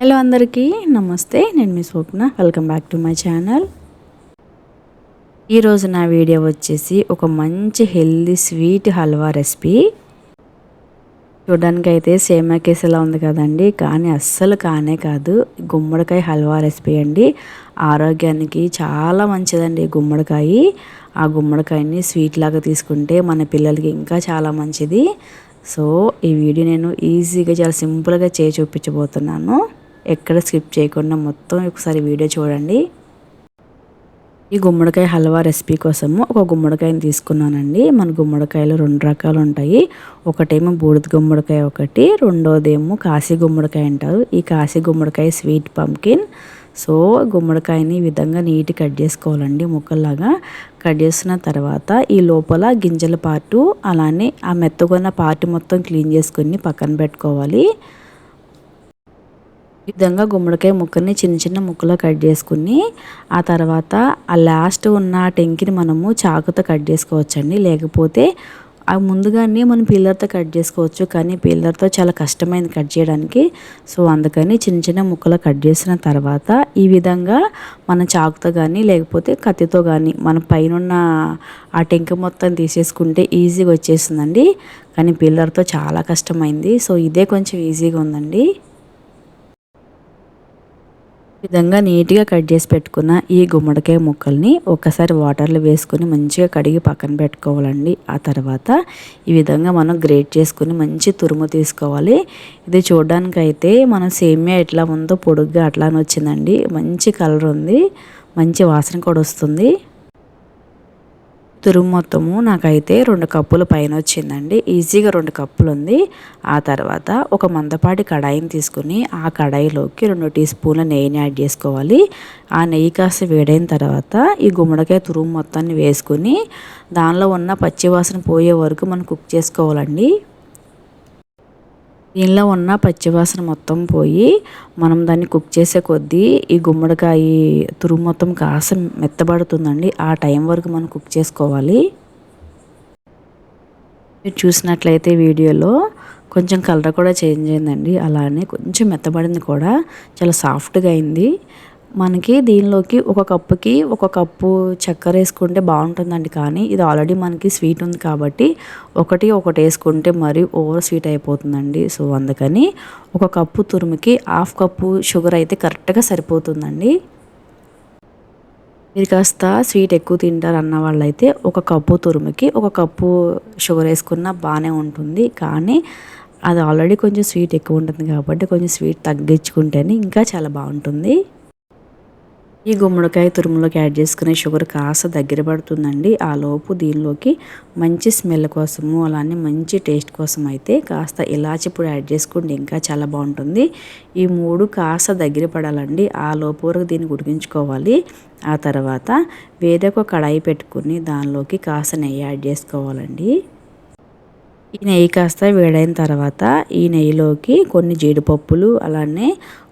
Hello అందరికీ నమస్తే నేను మీ Swapna. Welcome back to my channel ఈరోజు నా వీడియో వచ్చేసి ఒక మంచి హెల్దీ స్వీట్ హల్వా రెసిపీ. చూడడానికి అయితే సేమా కేసులా ఉంది కదండి కానీ అస్సలు కానే కాదు. గుమ్మడికాయ హల్వా రెసిపీ అండి. ఆరోగ్యానికి చాలా మంచిదండి గుమ్మడికాయ. ఆ గుమ్మడికాయని స్వీట్ లాగా తీసుకుంటే మన పిల్లలకి ఇంకా చాలా మంచిది. సో ఈ వీడియో నేను ఈజీగా చాలా సింపుల్గా చేసి చూపించబోతున్నాను. ఎక్కడ స్కిప్ చేయకుండా మొత్తం ఒకసారి వీడియో చూడండి. ఈ గుమ్మడికాయ హల్వా రెసిపీ కోసము ఒక గుమ్మడికాయని తీసుకున్నానండి. మన గుమ్మడికాయలు రెండు రకాలు ఉంటాయి. ఒకటేమో బూడిద గుమ్మడికాయ ఒకటి రెండోదేమో కాశీ గుమ్మడికాయ అంటారు. ఈ కాశీ గుమ్మడికాయ స్వీట్ పంకిన్. సో గుమ్మడికాయని ఈ విధంగా నీట్ కట్ చేసుకోవాలండి ముక్కల్లాగా. కట్ చేసిన తర్వాత ఈ లోపల గింజల పార్టు అలానే ఆ మెత్తగొన్న పార్ట్ మొత్తం క్లీన్ చేసుకుని పక్కన పెట్టుకోవాలి. విధంగా గుమ్మడికాయ ముక్కని చిన్న చిన్న ముక్కలో కట్ చేసుకుని ఆ తర్వాత ఆ లాస్ట్ ఉన్న టెంకిని మనము చాకుతో కట్ చేసుకోవచ్చండి. లేకపోతే అవి ముందుగానే మనం పీలర్తో కట్ చేసుకోవచ్చు కానీ పీలర్తో చాలా కష్టమైంది కట్ చేయడానికి. సో అందుకని చిన్న చిన్న ముక్కలు కట్ చేసిన తర్వాత ఈ విధంగా మన చాకుతో కానీ లేకపోతే కత్తితో కానీ మన పైన ఆ టెంక మొత్తం తీసేసుకుంటే ఈజీగా వచ్చేసిందండి కానీ పీలర్తో చాలా కష్టమైంది. సో ఇదే కొంచెం ఈజీగా ఉందండి. విధంగా నీట్గా కట్ చేసి పెట్టుకున్న ఈ గుమ్మడికాయ ముక్కల్ని ఒకసారి వాటర్లో వేసుకొని మంచిగా కడిగి పక్కన పెట్టుకోవాలండి. ఆ తర్వాత ఈ విధంగా మనం గ్రేట్ చేసుకుని మంచి తురుము తీసుకోవాలి. ఇది చూడడానికైతే అయితే మనం సేమియా ఎట్లా ఉందో పొడుగ్గా అట్లానే వచ్చిందండి. మంచి కలర్ ఉంది. మంచి వాసన కూడా వస్తుంది. తురుము మొత్తము నాకైతే రెండు కప్పుల పైన వచ్చిందండి ఈజీగా రెండు కప్పులు ఉంది ఆ తర్వాత ఒక మందపాటి కడాయిని తీసుకుని ఆ కడాయిలోకి రెండు టీ స్పూన్ల నెయ్యిని యాడ్ చేసుకోవాలి. ఆ నెయ్యి కాస్త వేడైన తర్వాత ఈ గుమ్మడికాయ తురుము మొత్తాన్ని వేసుకుని దానిలో ఉన్న పచ్చివాసన పోయే వరకు మనం కుక్ చేసుకోవాలండి. దీనిలో ఉన్న పచ్చివాసన మొత్తం పోయి మనం దాన్ని కుక్ చేసే కొద్దీ ఈ గుమ్మడికాయ తురుము మొత్తం కాస్త మెత్తబడుతుందండి. ఆ టైం వరకు మనం కుక్ చేసుకోవాలి. మీరు చూసినట్లయితే వీడియోలో కొంచెం కలర్ కూడా చేంజ్ అయిందండి. అలానే కొంచెం మెత్తబడింది కూడా. చాలా సాఫ్ట్గా అయింది. మనకి దీనిలోకి ఒక కప్పుకి ఒక కప్పు చక్కెర వేసుకుంటే బాగుంటుందండి. కానీ ఇది ఆల్రెడీ మనకి స్వీట్ ఉంది కాబట్టి ఒకటి ఒకటి వేసుకుంటే మరి ఓవర్ స్వీట్ అయిపోతుందండి. సో అందుకని ఒక కప్పు తురుముకి హాఫ్ కప్పు షుగర్ అయితే కరెక్ట్గా సరిపోతుందండి. మీరు కాస్త స్వీట్ ఎక్కువ తింటారు అన్న వాళ్ళైతే ఒక కప్పు తురుముకి ఒక కప్పు షుగర్ వేసుకున్న బాగానే ఉంటుంది. కానీ అది ఆల్రెడీ కొంచెం స్వీట్ ఎక్కువ ఉంటుంది కాబట్టి కొంచెం స్వీట్ తగ్గించుకుంటేనే ఇంకా చాలా బాగుంటుంది. ఈ గుమ్మడికాయ తురుములోకి యాడ్ చేసుకునే షుగర్ కాస్త దగ్గర పడుతుందండి. ఆ లోపు దీనిలోకి మంచి స్మెల్ కోసము అలానే మంచి టేస్ట్ కోసం అయితే కాస్త ఇలాచి పొడి యాడ్ చేసుకుంటే ఇంకా చాలా బాగుంటుంది. ఈ మూడు కాస్త దగ్గర పడాలండి. ఆ లోపు వరకు దీన్ని ఉడికించుకోవాలి. ఆ తర్వాత వేదొక కడాయి పెట్టుకుని దానిలోకి కాస్త నెయ్యి యాడ్ చేసుకోవాలండి. ఈ నెయ్యి కాస్త వేడైన తర్వాత ఈ నెయ్యిలోకి కొన్ని జీడిపప్పులు అలానే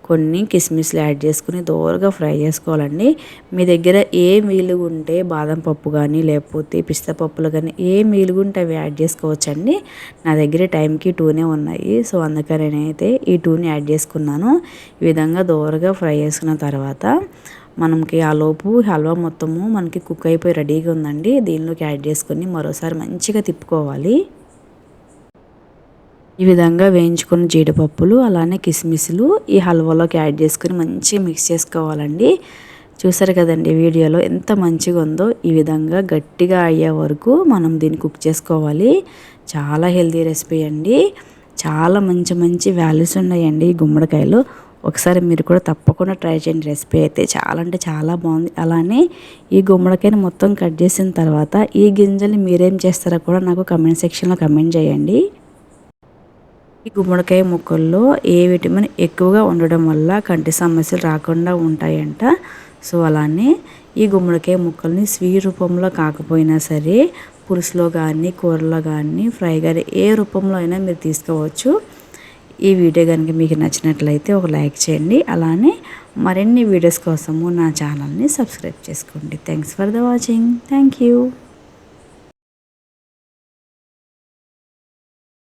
కొన్ని కిస్మిస్లు యాడ్ చేసుకుని దోరగా ఫ్రై చేసుకోవాలండి. మీ దగ్గర ఏ మీలుగు ఉంటే బాదం పప్పు కానీ లేకపోతే పిస్తా పప్పులు కానీ ఏ మీలుగు ఉంటే అవి యాడ్ చేసుకోవచ్చండి. నా దగ్గర టైంకి టూనే ఉన్నాయి. సో అందుకని నేనైతే ఈ టూని యాడ్ చేసుకున్నాను. ఈ విధంగా దోరగా ఫ్రై చేసుకున్న తర్వాత మనకి ఆ లోపు హల్వా మొత్తము మనకి కుక్ అయిపోయి రెడీగా ఉందండి. దీనిలోకి యాడ్ చేసుకొని మరోసారి మంచిగా తిప్పుకోవాలి. ఈ విధంగా వేయించుకున్న జీడిపప్పులు అలానే కిస్మిస్లు ఈ హల్వాలోకి యాడ్ చేసుకుని మంచిగా మిక్స్ చేసుకోవాలండి. చూసారు కదండి వీడియోలో ఎంత మంచిగా ఉందో? ఈ విధంగా గట్టిగా అయ్యే వరకు మనం దీన్ని కుక్ చేసుకోవాలి. చాలా హెల్తీ రెసిపీ అండి. చాలా మంచి మంచి వాల్యూస్ ఉన్నాయండి ఈ గుమ్మడికాయలు. ఒకసారి మీరు కూడా తప్పకుండా ట్రై చేయండి. రెసిపీ అయితే చాలా అంటే చాలా బాగుంది. అలానే ఈ గుమ్మడికాయని మొత్తం కట్ చేసిన తర్వాత ఈ గింజలు మీరేం చేస్తారో కూడా నాకు కమెంట్ సెక్షన్లో కమెంట్ చేయండి. ఈ గుమ్మడికాయ ముక్కల్లో ఏ విటమిన్ ఎక్కువగా ఉండడం వల్ల కంటి సమస్యలు రాకుండా ఉంటాయంట. సో అలానే ఈ గుమ్మడికాయ ముక్కల్ని స్వీట్ రూపంలో కాకపోయినా సరే పులుసులో కానీ కూరలో కానీ ఫ్రై కానీ ఏ రూపంలో అయినా మీరు తీసుకోవచ్చు. ఈ వీడియో కనుక మీకు నచ్చినట్లయితే ఒక లైక్ చేయండి. అలానే మరిన్ని వీడియోస్ కోసము నా ఛానల్ని సబ్స్క్రైబ్ చేసుకోండి. Thanks for the watching. Thank you.